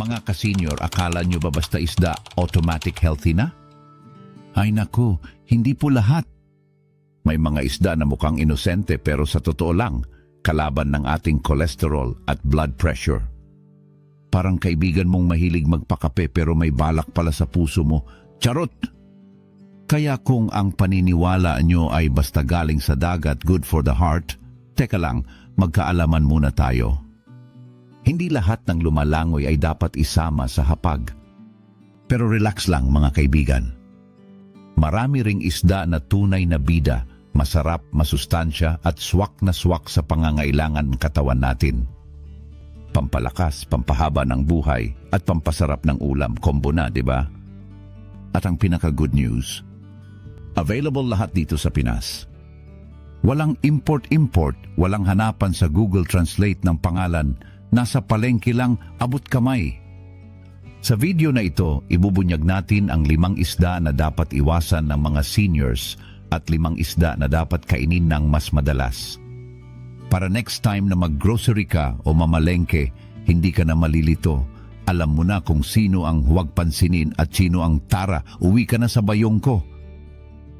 Mga kasenyor, akala nyo ba basta isda automatic healthy na? Ay naku, hindi po lahat. May mga isda na mukhang inosente pero sa totoo lang, kalaban ng ating cholesterol at blood pressure. Parang kaibigan mong mahilig magpakape pero may balak pala sa puso mo. Charot! Kaya kung ang paniniwala nyo ay basta galing sa dagat good for the heart, teka lang, magkaalaman muna tayo. Hindi lahat ng lumalangoy ay dapat isama sa hapag. Pero relax lang mga kaibigan. Marami ring isda na tunay na bida, masarap, masustansya at swak na swak sa pangangailangan ng katawan natin. Pampalakas, pampahaba ng buhay at pampasarap ng ulam, kombo na, di ba? At ang pinaka-good news, available lahat dito sa Pinas. Walang import-import, walang hanapan sa Google Translate ng pangalan, nasa palengke lang abot kamay. Sa video na ito, ibubunyag natin ang limang isda na dapat iwasan ng mga seniors at limang isda na dapat kainin ng mas madalas. Para next time na maggrocery ka o mamalengke, hindi ka na malilito. Alam mo na kung sino ang huwag pansinin at sino ang tara, uwi ka na sa bayong ko.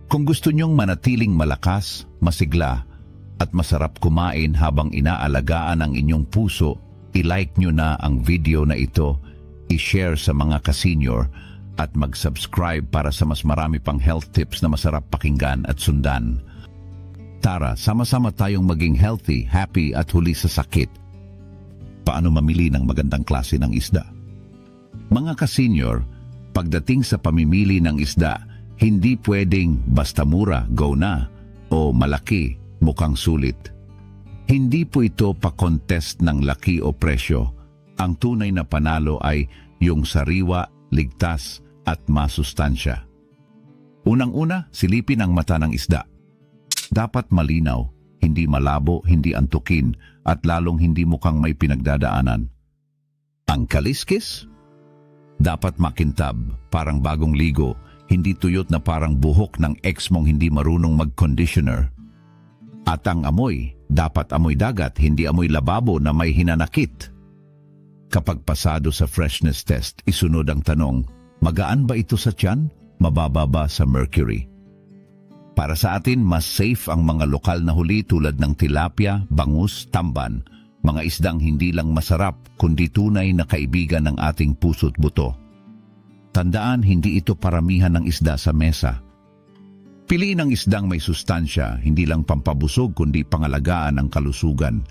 Kung gusto nyong manatiling malakas, masigla, at masarap kumain habang inaalagaan ang inyong puso, i-like nyo na ang video na ito, i-share sa mga kasenyor, at mag-subscribe para sa mas marami pang health tips na masarap pakinggan at sundan. Tara, sama-sama tayong maging healthy, happy at huli sa sakit. Paano mamili ng magandang klase ng isda? Mga kasenyor, pagdating sa pamimili ng isda, hindi pwedeng basta mura, go na, o malaki, mukhang sulit. Hindi po ito pa-contest ng laki o presyo. Ang tunay na panalo ay yung sariwa, ligtas at masustansya. Unang-una, silipin ang mata ng isda. Dapat malinaw, hindi malabo, hindi antukin, at lalong hindi mukhang may pinagdadaanan. Ang kaliskis? Dapat makintab, parang bagong ligo, hindi tuyot na parang buhok ng ex mong hindi marunong mag-conditioner. At ang amoy, dapat amoy dagat, hindi amoy lababo na may hinanakit. Kapag pasado sa freshness test, isunod ang tanong, magaan ba ito sa tiyan? Mababa ba sa mercury? Para sa atin, mas safe ang mga lokal na huli tulad ng tilapia, bangus, tamban, mga isdang hindi lang masarap kundi tunay na kaibigan ng ating puso't buto. Tandaan, hindi ito paramihan ng isda sa mesa. Piliin ang isdang may sustansya, hindi lang pampabusog kundi pangalagaan ng kalusugan.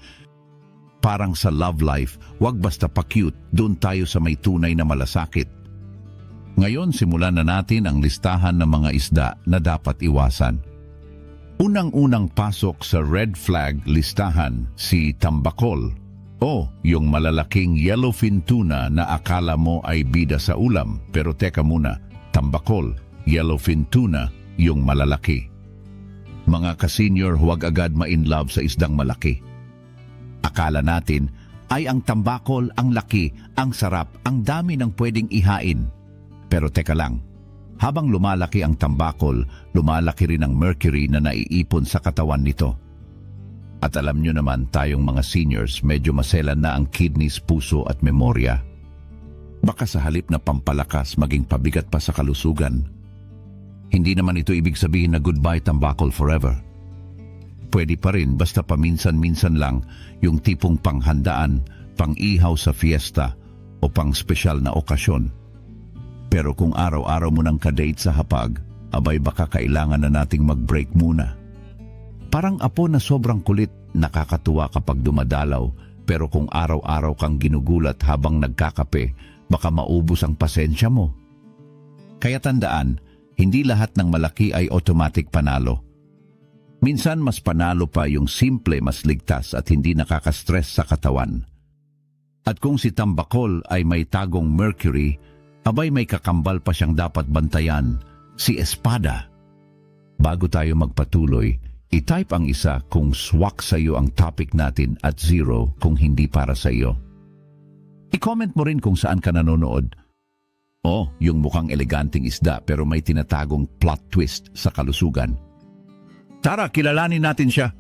Parang sa love life, wag basta pa-cute, doon tayo sa may tunay na malasakit. Ngayon, simulan na natin ang listahan ng mga isda na dapat iwasan. Unang-unang pasok sa red flag listahan si tambakol o yung malalaking yellowfin tuna na akala mo ay bida sa ulam. Pero teka muna, tambakol, yellowfin tuna, yung malalaki. Mga kasenyor huwag agad ma-in love sa isdang malaki. Akala natin ay ang tambakol, ang laki, ang sarap, ang dami ng pwedeng ihain. Pero teka lang, habang lumalaki ang tambakol, lumalaki rin ang mercury na naiipon sa katawan nito. At alam nyo naman tayong mga seniors medyo maselan na ang kidneys, puso at memorya. Baka sa halip na pampalakas maging pabigat pa sa kalusugan. Hindi naman ito ibig sabihin na goodbye tambakol forever. Pwede pa rin basta paminsan-minsan lang yung tipong panghandaan, pang-ihaw sa fiesta o pang spesyal na okasyon. Pero kung araw-araw mo nang kadate sa hapag, abay baka kailangan na nating mag-break muna. Parang apo na sobrang kulit, nakakatuwa kapag dumadalaw, pero kung araw-araw kang ginugulat habang nagkakape, baka maubos ang pasensya mo. Kaya tandaan, hindi lahat ng malaki ay automatic panalo. Minsan mas panalo pa yung simple mas ligtas at hindi nakakastress sa katawan. At kung si Tambakol ay may tagong mercury, abay may kakambal pa siyang dapat bantayan, si Espada. Bago tayo magpatuloy, i-type ang isa kung swak sa iyo ang topic natin at zero kung hindi para sa iyo. I-comment mo rin kung saan ka nanonood. O, yung mukhang eleganting isda pero may tinatagong plot twist sa kalusugan. Tara, kilalanin natin siya.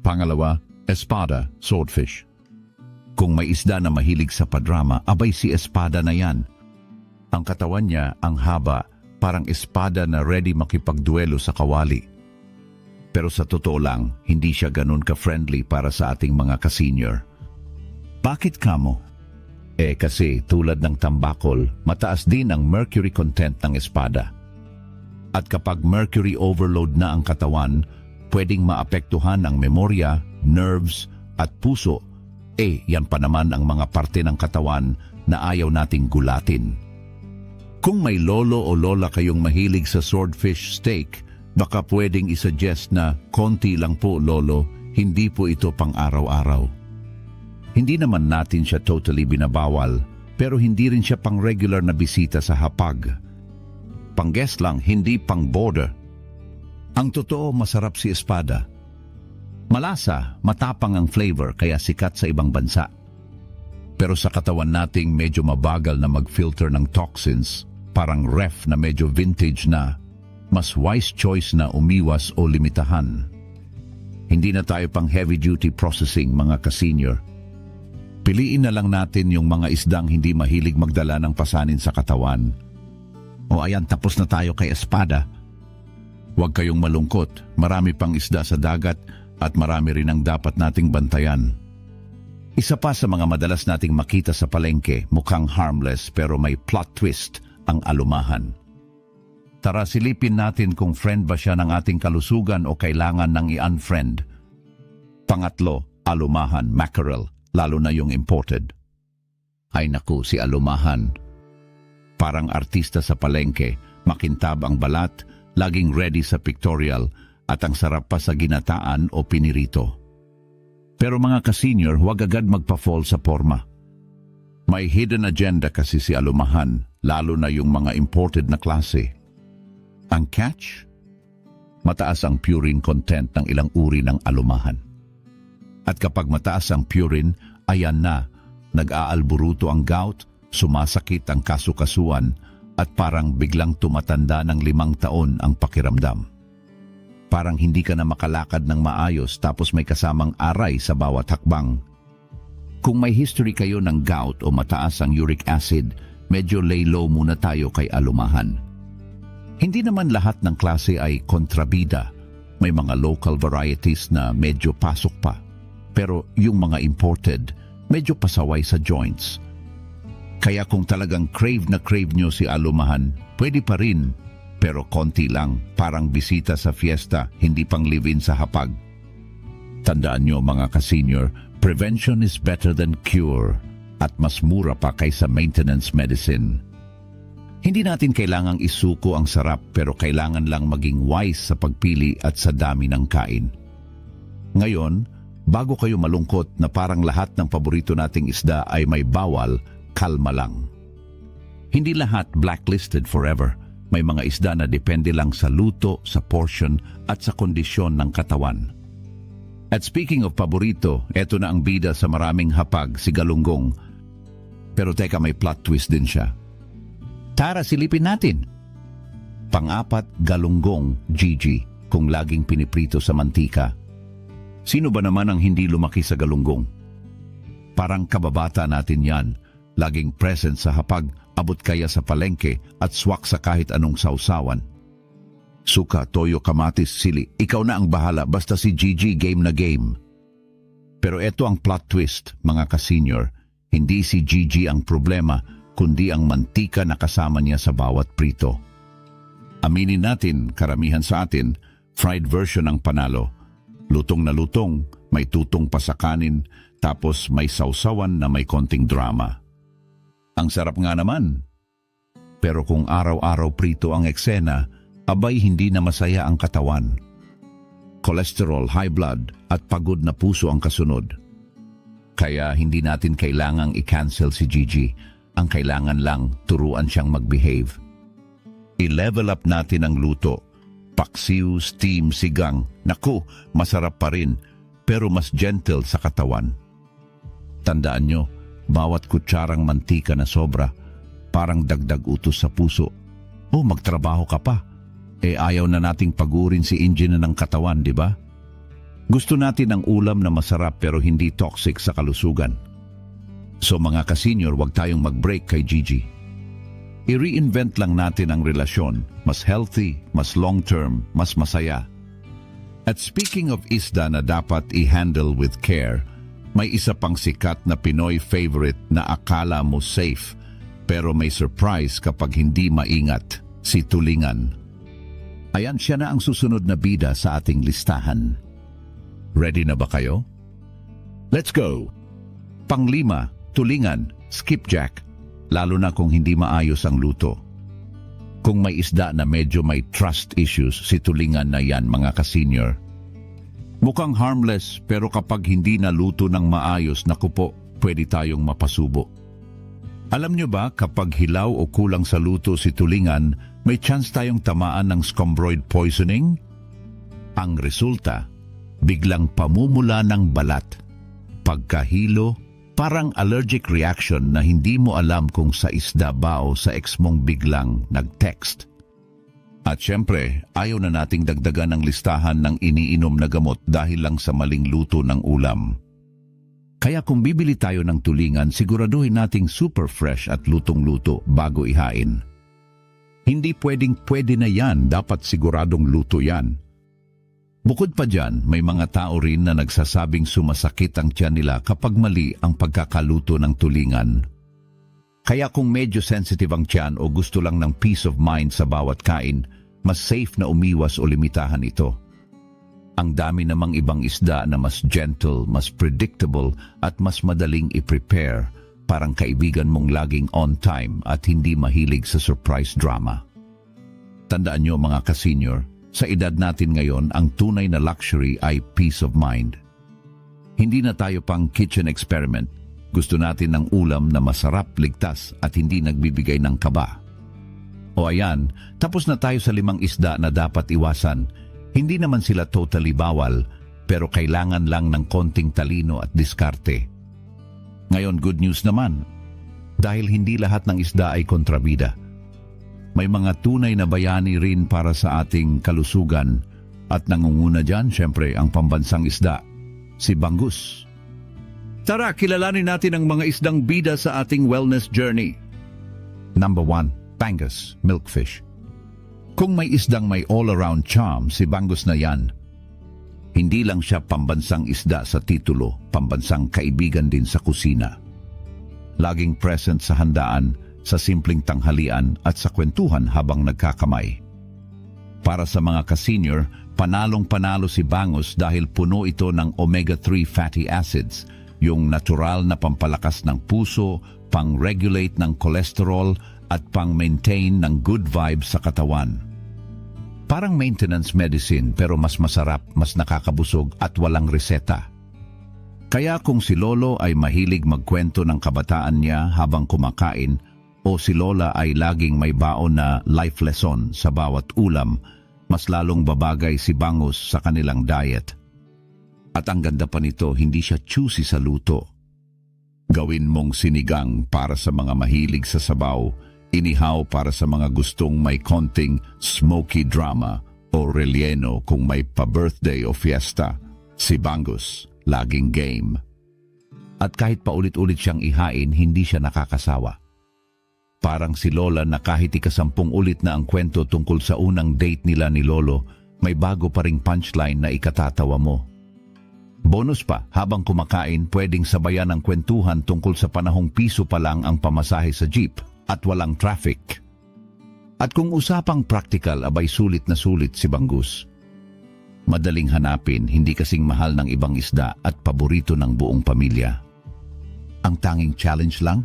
Pangalawa, Espada, swordfish. Kung may isda na mahilig sa padrama, abay si espada na yan. Ang katawan niya ang haba, parang espada na ready makipagduelo sa kawali. Pero sa totoo lang, hindi siya ganun ka-friendly para sa ating mga ka-senior. Bakit kamo? Eh kasi tulad ng tambakol, mataas din ang mercury content ng espada. At kapag mercury overload na ang katawan, pwedeng maapektuhan ang memorya, nerves, at puso. Eh, yan pa naman ang mga parte ng katawan na ayaw nating gulatin. Kung may lolo o lola kayong mahilig sa swordfish steak, baka pwedeng isuggest na konti lang po lolo, hindi po ito pang araw-araw. Hindi naman natin siya totally binabawal, pero hindi rin siya pang regular na bisita sa hapag. Pang guest lang, hindi pang border. Ang totoo, masarap si espada. Malasa, matapang ang flavor kaya sikat sa ibang bansa. Pero sa katawan nating medyo mabagal na mag-filter ng toxins, parang ref na medyo vintage na, mas wise choice na umiwas o limitahan. Hindi na tayo pang heavy-duty processing mga ka-senior. Piliin na lang natin yung mga isdang hindi mahilig magdala ng pasanin sa katawan. O ayan, tapos na tayo kay espada. Huwag kayong malungkot, marami pang isda sa dagat at marami rin ang dapat nating bantayan. Isa pa sa mga madalas nating makita sa palengke, mukhang harmless pero may plot twist ang alumahan. Tara silipin natin kung friend ba siya ng ating kalusugan o kailangan ng i-unfriend. Pangatlo, alumahan, mackerel, lalo na yung imported. Ay naku, si alumahan. Parang artista sa palengke, makintab ang balat, laging ready sa pictorial, at ang sarap pa sa ginataan o pinirito. Pero mga ka-senior, huwag agad magpa-fall sa forma. May hidden agenda kasi si alumahan, lalo na yung mga imported na klase. Ang catch? Mataas ang purine content ng ilang uri ng alumahan. At kapag mataas ang purine, ayan na, nag-aalburuto ang gout, sumasakit ang kasukasuan, at parang biglang tumatanda ng limang taon ang pakiramdam. Parang hindi ka na makalakad ng maayos tapos may kasamang aray sa bawat hakbang. Kung may history kayo ng gout o mataas ang uric acid, medyo lay low muna tayo kay alumahan. Hindi naman lahat ng klase ay kontrabida. May mga local varieties na medyo pasok pa. Pero yung mga imported, medyo pasaway sa joints. Kaya kung talagang crave na crave nyo si alumahan, pwede pa rin. Pero konti lang, parang bisita sa fiesta, hindi pang live-in sa hapag. Tandaan nyo mga ka-senior, prevention is better than cure at mas mura pa kaysa maintenance medicine. Hindi natin kailangang isuko ang sarap pero kailangan lang maging wise sa pagpili at sa dami ng kain. Ngayon, bago kayo malungkot na parang lahat ng paborito nating isda ay may bawal, kalma lang. Hindi lahat blacklisted forever. May mga isda na depende lang sa luto, sa portion at sa kondisyon ng katawan. At speaking of paborito, eto na ang bida sa maraming hapag, si Galunggong. Pero teka, may plot twist din siya. Tara, silipin natin. Pang-apat, galunggong, Gigi, kung laging piniprito sa mantika. Sino ba naman ang hindi lumaki sa galunggong? Parang kababata natin yan, laging present sa hapag, abot kaya sa palengke at swak sa kahit anong sausawan. Suka, toyo, kamatis, sili, ikaw na ang bahala basta si Gigi game na game. Pero eto ang plot twist, mga ka-senior. Hindi si Gigi ang problema, kundi ang mantika na kasama niya sa bawat prito. Aminin natin, karamihan sa atin, fried version ang panalo. Lutong na lutong, may tutong pa sa kanin, tapos may sausawan na may konting drama. Ang sarap nga naman. Pero kung araw-araw prito ang eksena, abay hindi na masaya ang katawan. Cholesterol, high blood at pagod na puso ang kasunod. Kaya hindi natin kailangang i-cancel si Gigi. Ang kailangan lang turuan siyang mag-behave. I-level up natin ang luto. Paksiw, steam, sigang. Naku, masarap pa rin, pero mas gentle sa katawan. Tandaan nyo, bawat kutsarang mantika na sobra, parang dagdag utos sa puso. O magtrabaho ka pa. Eh ayaw na nating pagurin si engine na ng katawan, di ba? Gusto natin ang ulam na masarap pero hindi toxic sa kalusugan. So mga ka-senior, wag tayong mag-break kay Gigi. I-reinvent lang natin ang relasyon, mas healthy, mas long-term, mas masaya. At speaking of isda na dapat i-handle with care, may isa pang sikat na Pinoy favorite na akala mo safe, pero may surprise kapag hindi maingat, si Tulingan. Ayan siya na ang susunod na bida sa ating listahan. Ready na ba kayo? Let's go! Panglima, tulingan, skipjack, lalo na kung hindi maayos ang luto. Kung may isda na medyo may trust issues, si tulingan na yan mga ka-senior. Mukhang harmless pero kapag hindi naluto ng maayos, naku po, pwede tayong mapasubo. Alam nyo ba kapag hilaw o kulang sa luto si tulingan, may chance tayong tamaan ng scombroid poisoning? Ang resulta, biglang pamumula ng balat. Pagkahilo, parang allergic reaction na hindi mo alam kung sa isda ba o sa ex mong biglang nag-text. At syempre, ayaw na nating dagdagan ang listahan ng iniinom na gamot dahil lang sa maling luto ng ulam. Kaya kung bibili tayo ng tulingan, siguraduhin nating super fresh at lutong-luto bago ihain. Hindi pwedeng pwede na yan, dapat siguradong luto yan. Bukod pa dyan, may mga tao rin na nagsasabing sumasakit ang tiyan nila kapag mali ang pagkakaluto ng tulingan. Kaya kung medyo sensitive ang tiyan o gusto lang ng peace of mind sa bawat kain, mas safe na umiwas o limitahan ito. Ang dami namang ibang isda na mas gentle, mas predictable at mas madaling i-prepare, parang kaibigan mong laging on time at hindi mahilig sa surprise drama. Tandaan nyo mga ka-senior, sa edad natin ngayon, ang tunay na luxury ay peace of mind. Hindi na tayo pang kitchen experiment. Gusto natin ng ulam na masarap, ligtas at hindi nagbibigay ng kaba. O ayan, tapos na tayo sa limang isda na dapat iwasan. Hindi naman sila totally bawal, pero kailangan lang ng konting talino at diskarte. Ngayon, good news naman. Dahil hindi lahat ng isda ay kontrabida. May mga tunay na bayani rin para sa ating kalusugan at nangunguna dyan, syempre, ang pambansang isda, si Bangus. Tara, kilalanin natin ang mga isdang bida sa ating wellness journey. Number 1, Bangus, milkfish. Kung may isdang may all-around charm, si Bangus na yan. Hindi lang siya pambansang isda sa titulo, pambansang kaibigan din sa kusina. Laging present sa handaan, sa simpleng tanghalian at sa kwentuhan habang nagkakamay. Para sa mga ka-senior, panalong-panalo si Bangus dahil puno ito ng omega-3 fatty acids, yung natural na pampalakas ng puso, pang-regulate ng cholesterol at pang-maintain ng good vibes sa katawan. Parang maintenance medicine pero mas masarap, mas nakakabusog at walang reseta. Kaya kung si Lolo ay mahilig magkwento ng kabataan niya habang kumakain, o si Lola ay laging may baon na life lesson sa bawat ulam, mas lalong babagay si Bangus sa kanilang diet. At ang ganda pa nito, hindi siya choosy sa luto. Gawin mong sinigang para sa mga mahilig sa sabaw, inihaw para sa mga gustong may konting smoky drama o relleno kung may pa-birthday o fiesta. Si Bangus, laging game. At kahit paulit-ulit siyang ihain, hindi siya nakakasawa. Parang si Lola na kahit ikasampung ulit na ang kwento tungkol sa unang date nila ni Lolo, may bago pa ring punchline na ikatatawa mo. Bonus pa, habang kumakain, pwedeng sabayan ang kwentuhan tungkol sa panahong piso pa lang ang pamasahe sa jeep at walang traffic. At kung usapang practical, abay sulit na sulit si Bangus. Madaling hanapin, hindi kasing mahal ng ibang isda at paborito ng buong pamilya. Ang tanging challenge lang?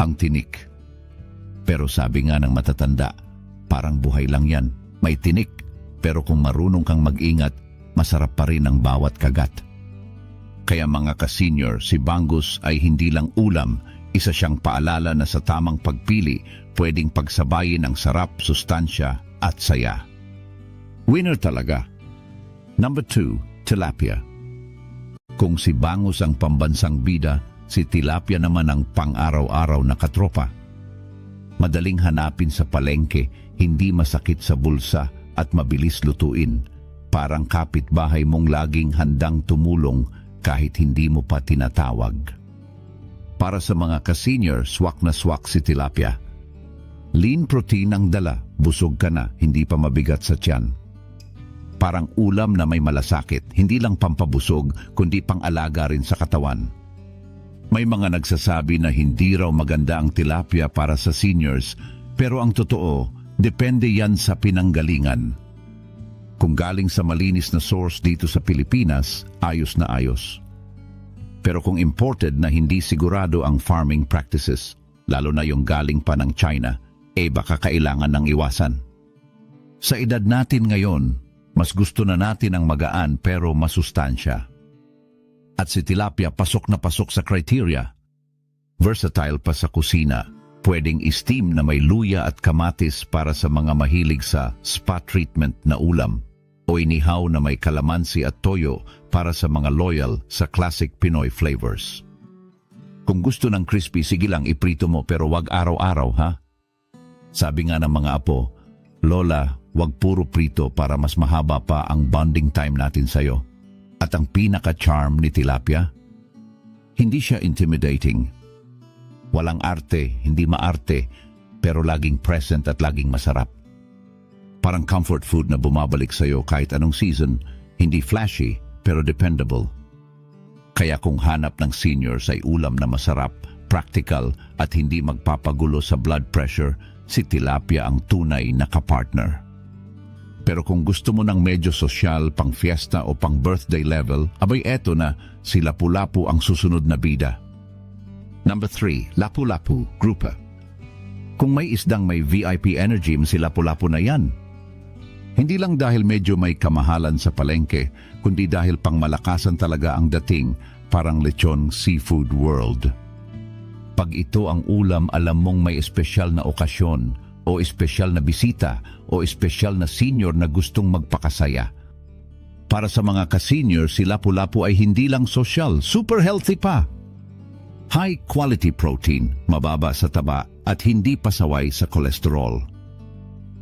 Ang tinik. Pero sabi nga ng matatanda, parang buhay lang yan. May tinik, pero kung marunong kang mag-ingat, masarap pa rin ang bawat kagat. Kaya mga ka-senior, si Bangus ay hindi lang ulam, isa siyang paalala na sa tamang pagpili, pwedeng pagsabayin ang sarap, sustansya at saya. Winner talaga. Number 2, tilapia. Kung si Bangus ang pambansang bida, si tilapia naman ang pang-araw-araw na katropa. Madaling hanapin sa palengke, hindi masakit sa bulsa at mabilis lutuin. Parang kapitbahay mong laging handang tumulong kahit hindi mo pa tinatawag. Para sa mga ka-senior, swak na swak si tilapia. Lean protein ang dala, busog ka na, hindi pa mabigat sa tiyan. Parang ulam na may malasakit, hindi lang pampabusog, kundi pang-alaga rin sa katawan. May mga nagsasabi na hindi raw maganda ang tilapia para sa seniors, pero ang totoo, depende yan sa pinanggalingan. Kung galing sa malinis na source dito sa Pilipinas, ayos na ayos. Pero kung imported na hindi sigurado ang farming practices, lalo na yung galing pa ng China, eh baka kailangan ng iwasan. Sa edad natin ngayon, mas gusto na natin ang magaan pero masustansya. At si tilapia pasok na pasok sa criteria. Versatile pa sa kusina, pwedeng steam na may luya at kamatis para sa mga mahilig sa spa treatment na ulam o inihaw na may kalamansi at toyo para sa mga loyal sa classic Pinoy flavors. Kung gusto ng crispy, sige lang iprito mo pero wag araw-araw ha. Sabi nga ng mga apo, Lola, wag puro prito para mas mahaba pa ang bonding time natin sa'yo. At ang pinaka-charm ni tilapia, hindi siya intimidating. Walang arte, hindi maarte, pero laging present at laging masarap. Parang comfort food na bumabalik sa'yo kahit anong season, hindi flashy pero dependable. Kaya kung hanap ng seniors ay ulam na masarap, practical at hindi magpapagulo sa blood pressure, si tilapia ang tunay na kapartner. Pero kung gusto mo ng medyo sosyal, pang fiesta o pang birthday level, abay eto na, si Lapu-Lapu ang susunod na bida. Number 3, Lapu-Lapu, Grouper. Kung may isdang may VIP energy, si Lapu-Lapu na yan. Hindi lang dahil medyo may kamahalan sa palengke, kundi dahil pangmalakasan talaga ang dating parang lechon seafood world. Pag ito ang ulam, alam mong may espesyal na okasyon o espesyal na bisita o espesyal na senior na gustong magpakasaya. Para sa mga ka-senior, si Lapu-Lapu ay hindi lang sosyal, super healthy pa. High quality protein, mababa sa taba at hindi pasaway sa kolesterol.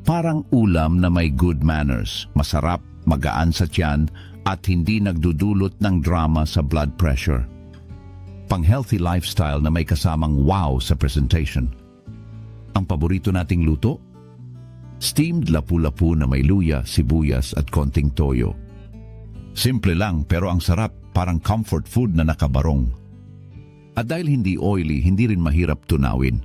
Parang ulam na may good manners, masarap, magaan sa tiyan at hindi nagdudulot ng drama sa blood pressure. Pang-healthy lifestyle na may kasamang wow sa presentation. Ang paborito nating luto? Steamed lapu-lapu na may luya, sibuyas at konting toyo. Simple lang pero ang sarap, parang comfort food na nakabarong. At dahil hindi oily, hindi rin mahirap tunawin.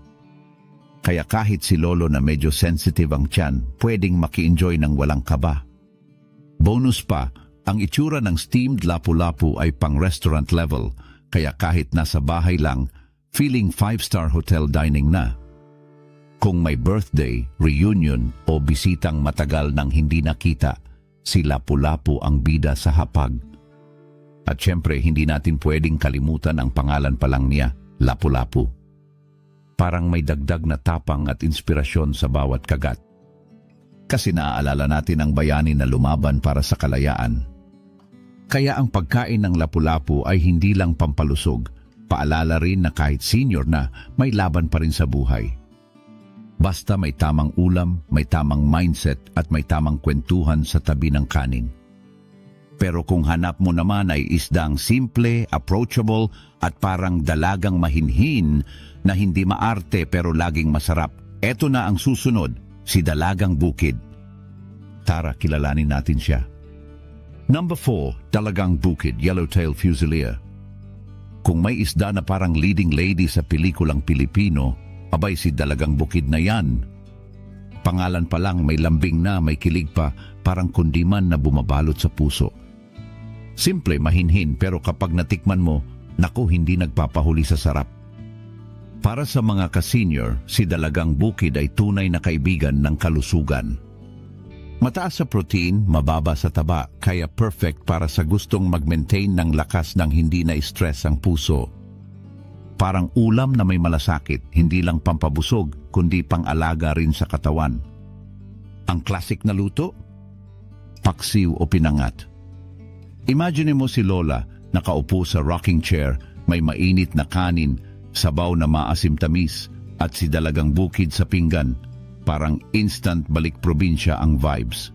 Kaya kahit si Lolo na medyo sensitive ang tiyan, pwedeng maki-enjoy ng walang kaba. Bonus pa, ang itsura ng steamed lapu-lapu ay pang restaurant level, kaya kahit nasa bahay lang, feeling five-star hotel dining na. Kung may birthday, reunion o bisitang matagal nang hindi nakita, si Lapu-Lapu ang bida sa hapag. At syempre, hindi natin pwedeng kalimutan ang pangalan pa lang niya, Lapu-Lapu. Parang may dagdag na tapang at inspirasyon sa bawat kagat. Kasi naaalala natin ang bayani na lumaban para sa kalayaan. Kaya ang pagkain ng Lapu-Lapu ay hindi lang pampalusog, paalala rin na kahit senior na, may laban pa rin sa buhay. Basta may tamang ulam, may tamang mindset at may tamang kwentuhan sa tabi ng kanin. Pero kung hanap mo naman ay isdang simple, approachable at parang dalagang mahinhin na hindi maarte pero laging masarap, eto na ang susunod, si Dalagang Bukid. Tara, kilalanin natin siya. Number 4, Dalagang Bukid, Yellowtail Fusilier. Kung may isda na parang leading lady sa pelikulang Pilipino, abay si Dalagang Bukid na yan. Pangalan pa lang may lambing na, may kilig pa, parang kundiman na bumabalot sa puso. Simple, mahinhin, pero kapag natikman mo, naku hindi nagpapahuli sa sarap. Para sa mga ka-senior, si Dalagang Bukid ay tunay na kaibigan ng kalusugan. Mataas sa protein, mababa sa taba, kaya perfect para sa gustong mag-maintain ng lakas ng hindi na-stress ang puso. Parang ulam na may malasakit, hindi lang pampabusog, kundi pang-alaga rin sa katawan. Ang classic na luto? Paksiw o pinangat. Imagine mo si Lola, nakaupo sa rocking chair, may mainit na kanin, sabaw na maasim tamis, at si dalagang bukid sa pinggan, parang instant balik probinsya ang vibes.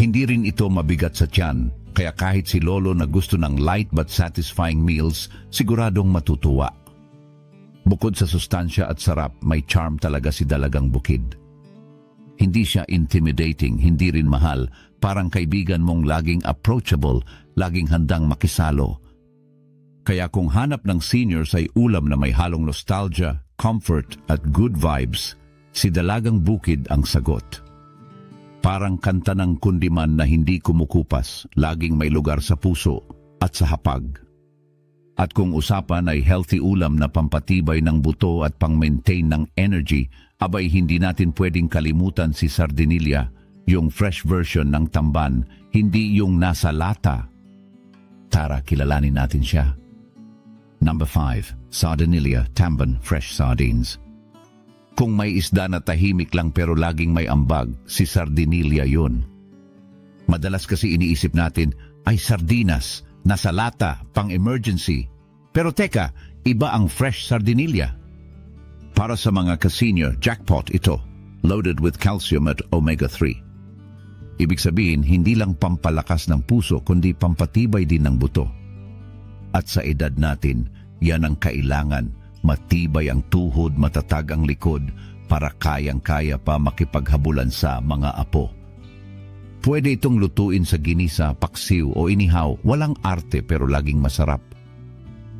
Hindi rin ito mabigat sa tiyan, kaya kahit si Lolo na gusto ng light but satisfying meals, siguradong matutuwa. Bukod sa sustansya at sarap, may charm talaga si Dalagang Bukid. Hindi siya intimidating, hindi rin mahal. Parang kaibigan mong laging approachable, laging handang makisalo. Kaya kung hanap ng seniors ay ulam na may halong nostalgia, comfort at good vibes, si Dalagang Bukid ang sagot. Parang kanta ng kundiman na hindi kumukupas, laging may lugar sa puso at sa hapag. At kung usapan ay healthy ulam na pampatibay ng buto at pang-maintain ng energy, abay hindi natin pwedeng kalimutan si Sardinilla, yung fresh version ng tamban, hindi yung nasa lata. Tara, kilalanin natin siya. Number 5. Sardinilla Tamban Fresh Sardines Kung may isda na tahimik lang pero laging may ambag, si Sardinilla yun. Madalas kasi iniisip natin, ay sardinas, nasa lata, pang emergency. Pero teka, iba ang fresh sardinilla. Para sa mga ka-senior, jackpot ito, loaded with calcium at omega-3. Ibig sabihin, hindi lang pampalakas ng puso, kundi pampatibay din ng buto. At sa edad natin, yan ang kailangan. Matibay ang tuhod, matatag ang likod, para kayang-kaya pa makipaghabulan sa mga apo. Pwede itong lutuin sa ginisa, paksiw o inihaw. Walang arte pero laging masarap.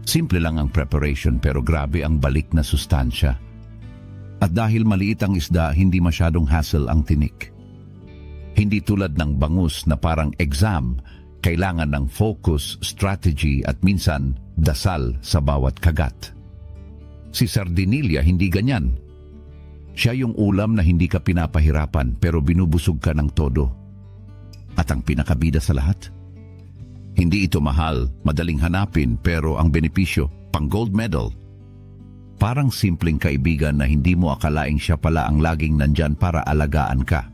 Simple lang ang preparation pero grabe ang balik na sustansya. At dahil maliit ang isda, hindi masyadong hassle ang tinik. Hindi tulad ng bangus na parang exam, kailangan ng focus, strategy at minsan dasal sa bawat kagat. Si Sardinilla hindi ganyan. Siya yung ulam na hindi ka pinapahirapan pero binubusog ka ng todo. At ang pinakabida sa lahat? Hindi ito mahal, madaling hanapin pero ang benepisyo, pang gold medal. Parang simpleng kaibigan na hindi mo akalaing siya pala ang laging nandyan para alagaan ka.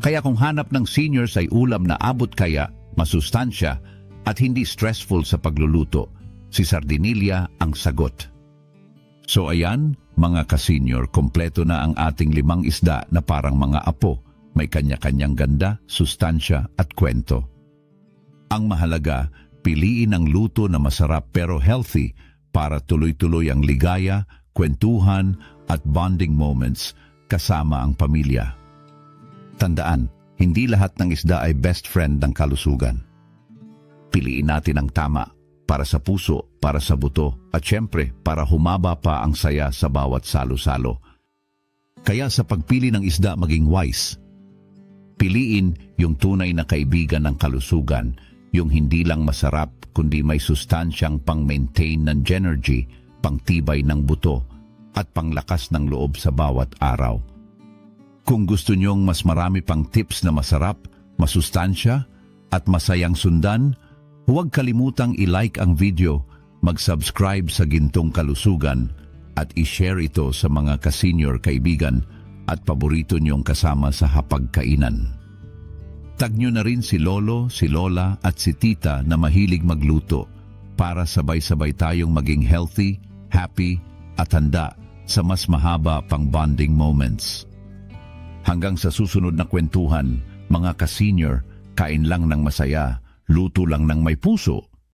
Kaya kung hanap ng seniors ay ulam na abot kaya, masustansya at hindi stressful sa pagluluto, si Sardinilla ang sagot. So ayan, mga ka-senior, kompleto na ang ating limang isda na parang mga apo, may kanya-kanyang ganda, sustansya at kwento. Ang mahalaga, piliin ang luto na masarap pero healthy para tuloy-tuloy ang ligaya, kwentuhan at bonding moments kasama ang pamilya. Tandaan, hindi lahat ng isda ay best friend ng kalusugan. Piliin natin ang tama para sa puso, para sa buto, at syempre para humaba pa ang saya sa bawat salo-salo. Kaya sa pagpili ng isda maging wise. Piliin yung tunay na kaibigan ng kalusugan, yung hindi lang masarap kundi may sustansyang pang-maintain ng energy, pangtibay ng buto, at panglakas ng loob sa bawat araw. Kung gusto nyong mas marami pang tips na masarap, masustansya, at masayang sundan, huwag kalimutang i-like ang video, mag-subscribe sa Gintong Kalusugan, at i-share ito sa mga ka-senior kaibigan at paborito niyong kasama sa hapagkainan. Tag nyo na rin si Lolo, si Lola at si Tita na mahilig magluto para sabay-sabay tayong maging healthy, happy at handa sa mas mahaba pang bonding moments. Hanggang sa susunod na kwentuhan, mga ka-senior, kain lang ng masaya, luto lang ng may puso